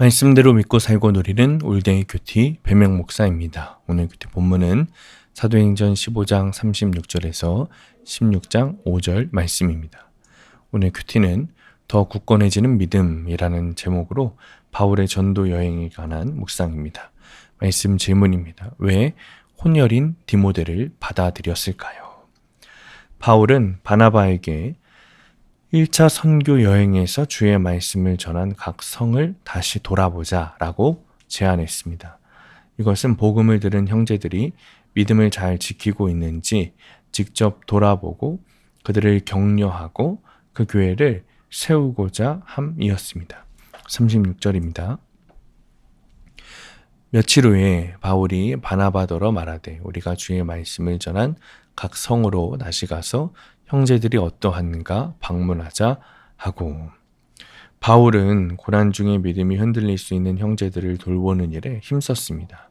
말씀대로 믿고 살고 누리는 올데이 큐티 배명 목사입니다. 오늘 큐티 본문은 사도행전 15장 36절에서 16장 5절 말씀입니다. 오늘 큐티는 더 굳건해지는 믿음이라는 제목으로 바울의 전도 여행에 관한 묵상입니다. 말씀 질문입니다. 왜 혼혈인 디모데를 받아들였을까요? 바울은 바나바에게 1차 선교 여행에서 주의 말씀을 전한 각 성을 다시 돌아보자 라고 제안했습니다. 이것은 복음을 들은 형제들이 믿음을 잘 지키고 있는지 직접 돌아보고 그들을 격려하고 그 교회를 세우고자 함이었습니다. 36절입니다. 며칠 후에 바울이 바나바더러 말하되 우리가 주의 말씀을 전한 각 성으로 다시 가서 형제들이 어떠한가 방문하자 하고 바울은 고난 중에 믿음이 흔들릴 수 있는 형제들을 돌보는 일에 힘썼습니다.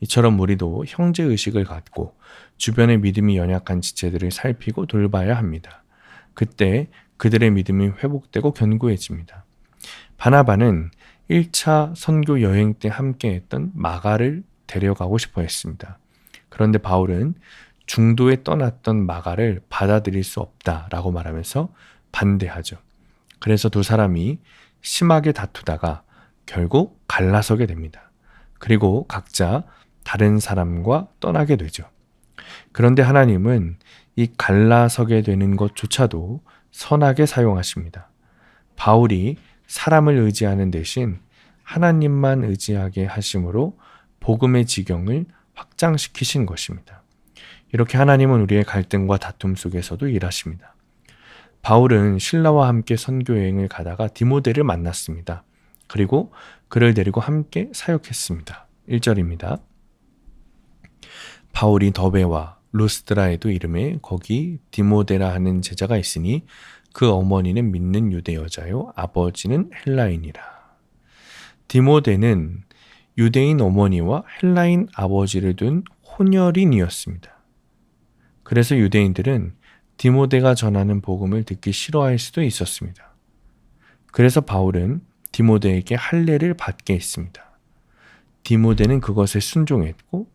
이처럼 우리도 형제 의식을 갖고 주변의 믿음이 연약한 지체들을 살피고 돌봐야 합니다. 그때 그들의 믿음이 회복되고 견고해집니다. 바나바는 1차 선교 여행 때 함께 했던 마가를 데려가고 싶어 했습니다. 그런데 바울은 중도에 떠났던 마가를 받아들일 수 없다라고 말하면서 반대하죠. 그래서 두 사람이 심하게 다투다가 결국 갈라서게 됩니다. 그리고 각자 다른 사람과 떠나게 되죠. 그런데 하나님은 이 갈라서게 되는 것조차도 선하게 사용하십니다. 바울이 사람을 의지하는 대신 하나님만 의지하게 하심으로 복음의 지경을 확장시키신 것입니다. 이렇게 하나님은 우리의 갈등과 다툼 속에서도 일하십니다. 바울은 신라와 함께 선교 여행을 가다가 디모데를 만났습니다. 그리고 그를 데리고 함께 사역했습니다. 1절입니다. 바울이 더베와 루스드라에도 이름에 거기 디모데라 하는 제자가 있으니 그 어머니는 믿는 유대 여자요 아버지는 헬라인이라. 디모데는 유대인 어머니와 헬라인 아버지를 둔 혼혈인이었습니다. 그래서 유대인들은 디모데가 전하는 복음을 듣기 싫어할 수도 있었습니다. 그래서 바울은 디모데에게 할례를 받게 했습니다. 디모데는 그것에 순종했고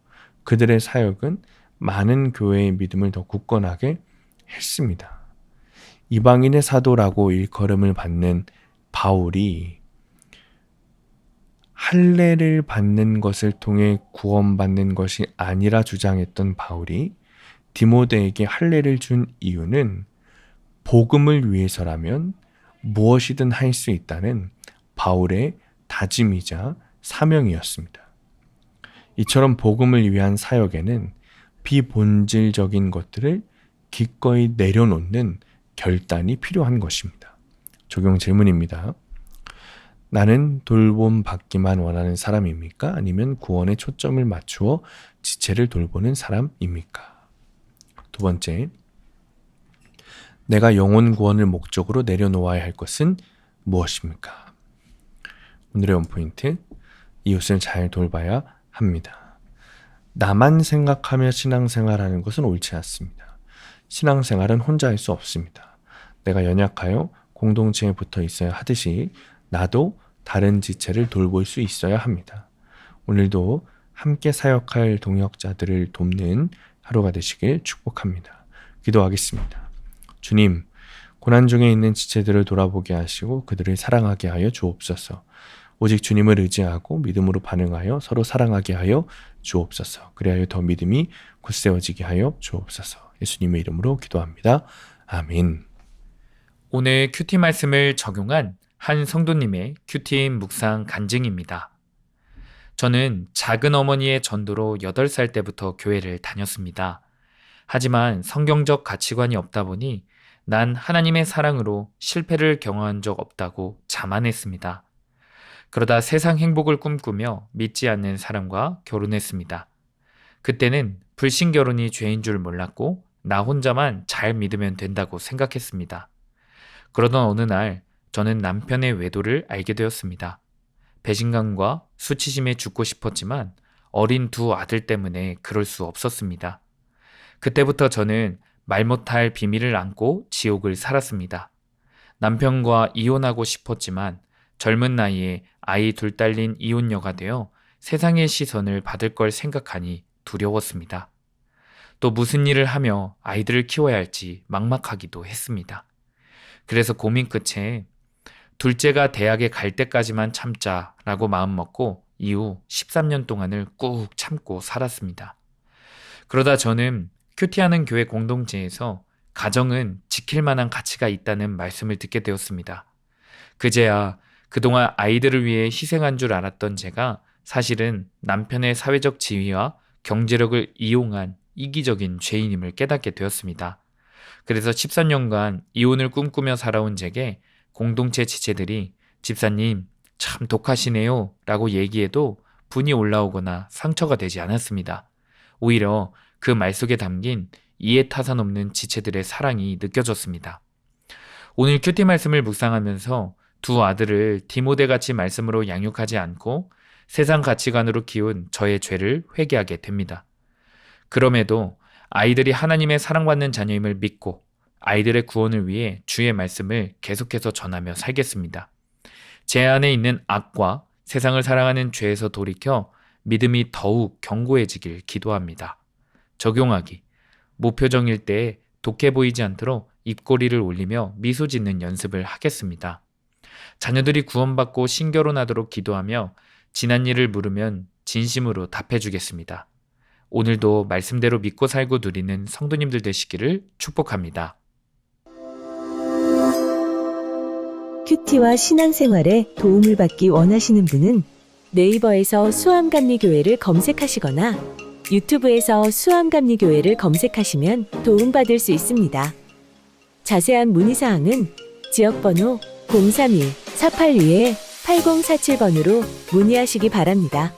그들의 사역은 많은 교회의 믿음을 더 굳건하게 했습니다. 이방인의 사도라고 일컬음을 받는 바울이 할례를 받는 것을 통해 구원받는 것이 아니라 주장했던 바울이 디모데에게 할례를 준 이유는 복음을 위해서라면 무엇이든 할 수 있다는 바울의 다짐이자 사명이었습니다. 이처럼 복음을 위한 사역에는 비본질적인 것들을 기꺼이 내려놓는 결단이 필요한 것입니다. 적용 질문입니다. 나는 돌봄 받기만 원하는 사람입니까? 아니면 구원에 초점을 맞추어 지체를 돌보는 사람입니까? 두 번째, 내가 영혼 구원을 목적으로 내려놓아야 할 것은 무엇입니까? 오늘의 원포인트, 이웃을 잘 돌봐야 합니다. 나만 생각하며 신앙생활하는 것은 옳지 않습니다. 신앙생활은 혼자 할 수 없습니다. 내가 연약하여 공동체에 붙어 있어야 하듯이 나도 다른 지체를 돌볼 수 있어야 합니다. 오늘도 함께 사역할 동역자들을 돕는 하루가 되시길 축복합니다. 기도하겠습니다. 주님, 고난 중에 있는 지체들을 돌아보게 하시고 그들을 사랑하게 하여 주옵소서. 오직 주님을 의지하고 믿음으로 반응하여 서로 사랑하게 하여 주옵소서. 그리하여 더 믿음이 굳세워지게 하여 주옵소서. 예수님의 이름으로 기도합니다. 아멘. 오늘 큐티 말씀을 적용한 한 성도님의 큐티인 묵상 간증입니다. 저는 작은 어머니의 전도로 8살 때부터 교회를 다녔습니다. 하지만 성경적 가치관이 없다 보니 난 하나님의 사랑으로 실패를 경험한 적 없다고 자만했습니다. 그러다 세상 행복을 꿈꾸며 믿지 않는 사람과 결혼했습니다. 그때는 불신 결혼이 죄인 줄 몰랐고 나 혼자만 잘 믿으면 된다고 생각했습니다. 그러던 어느 날 저는 남편의 외도를 알게 되었습니다. 배신감과 수치심에 죽고 싶었지만 어린 두 아들 때문에 그럴 수 없었습니다. 그때부터 저는 말 못할 비밀을 안고 지옥을 살았습니다. 남편과 이혼하고 싶었지만 젊은 나이에 아이 둘 딸린 이혼녀가 되어 세상의 시선을 받을 걸 생각하니 두려웠습니다. 또 무슨 일을 하며 아이들을 키워야 할지 막막하기도 했습니다. 그래서 고민 끝에 둘째가 대학에 갈 때까지만 참자라고 마음먹고 이후 13년 동안을 꾹 참고 살았습니다. 그러다 저는 큐티하는 교회 공동체에서 가정은 지킬 만한 가치가 있다는 말씀을 듣게 되었습니다. 그제야 그동안 아이들을 위해 희생한 줄 알았던 제가 사실은 남편의 사회적 지위와 경제력을 이용한 이기적인 죄인임을 깨닫게 되었습니다. 그래서 13년간 이혼을 꿈꾸며 살아온 제게 공동체 지체들이 집사님 참 독하시네요 라고 얘기해도 분이 올라오거나 상처가 되지 않았습니다. 오히려 그 말 속에 담긴 이해 타산 없는 지체들의 사랑이 느껴졌습니다. 오늘 큐티 말씀을 묵상하면서 두 아들을 디모데 같이 말씀으로 양육하지 않고 세상 가치관으로 키운 저의 죄를 회개하게 됩니다. 그럼에도 아이들이 하나님의 사랑받는 자녀임을 믿고 아이들의 구원을 위해 주의 말씀을 계속해서 전하며 살겠습니다. 제 안에 있는 악과 세상을 사랑하는 죄에서 돌이켜 믿음이 더욱 견고해지길 기도합니다. 적용하기. 무표정일 때 독해 보이지 않도록 입꼬리를 올리며 미소 짓는 연습을 하겠습니다. 자녀들이 구원받고 신결혼하도록 기도하며 지난 일을 물으면 진심으로 답해주겠습니다. 오늘도 말씀대로 믿고 살고 누리는 성도님들 되시기를 축복합니다. 큐티와 신앙생활에 도움을 받기 원하시는 분은 네이버에서 수암감리교회를 검색하시거나 유튜브에서 수암감리교회를 검색하시면 도움받을 수 있습니다. 자세한 문의사항은 지역번호 031-482-8047번으로 문의하시기 바랍니다.